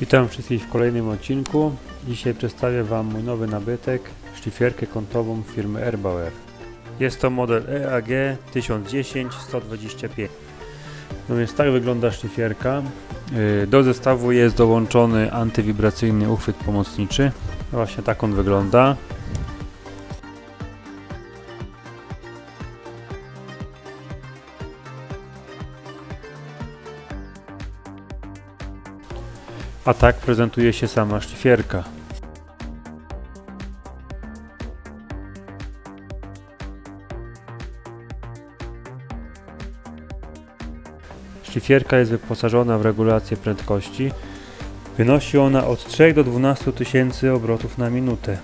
Witam wszystkich w kolejnym odcinku. Dzisiaj przedstawię Wam mój nowy nabytek, szlifierkę kątową firmy Erbauer. Jest to model EAG 1010-125. No więc tak wygląda szlifierka. Yy, Do zestawu jest dołączony antywibracyjny uchwyt pomocniczy. Właśnie tak on wygląda. A tak prezentuje się sama szlifierka. Szlifierka jest wyposażona w regulację prędkości. Wynosi ona od 3 do 12 tysięcy obrotów na minutę.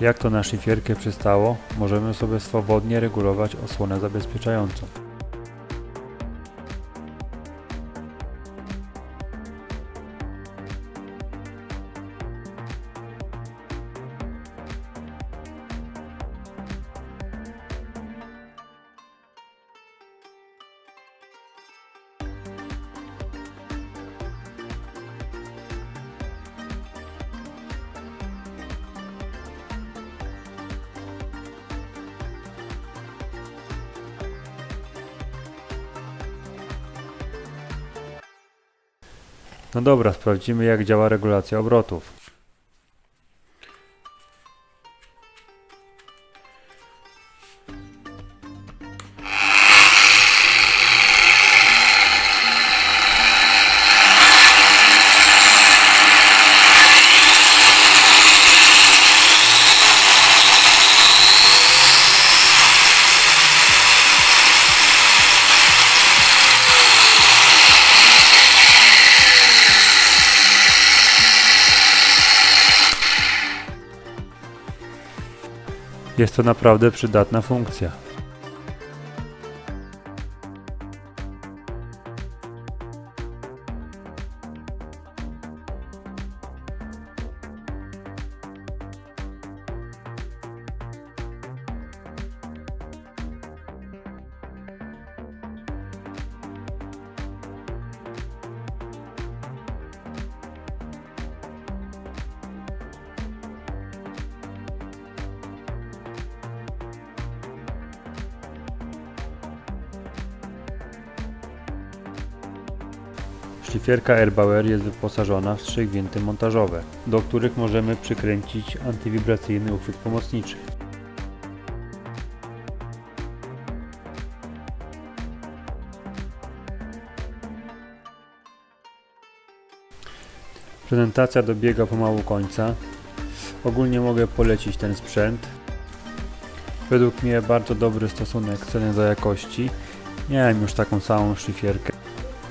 Jak to na szlifierkę przystało, możemy sobie swobodnie regulować osłonę zabezpieczającą. No dobra, sprawdzimy jak działa regulacja obrotów. Jest to naprawdę przydatna funkcja. Szlifierka Erbauer jest wyposażona w trzy gwinty montażowe, do których możemy przykręcić antywibracyjny uchwyt pomocniczy. Prezentacja dobiega pomału końca. Ogólnie mogę polecić ten sprzęt. Według mnie bardzo dobry stosunek ceny do jakości. Miałem już taką samą szlifierkę.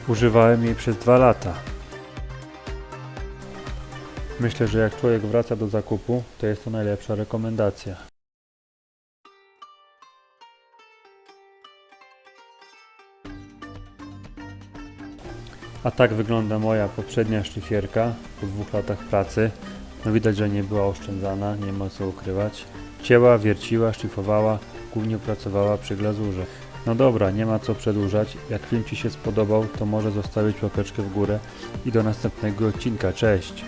Używałem jej przez dwa lata. Myślę, że jak człowiek wraca do zakupu, to jest to najlepsza rekomendacja. A tak wygląda moja poprzednia szlifierka po dwóch latach pracy. No widać, że nie była oszczędzana, nie ma co ukrywać. Cięła, wierciła, szlifowała, głównie pracowała przy glazurze. No dobra, nie ma co przedłużać. Jak film Ci się spodobał, to może zostawić łapeczkę w górę i do następnego odcinka. Cześć!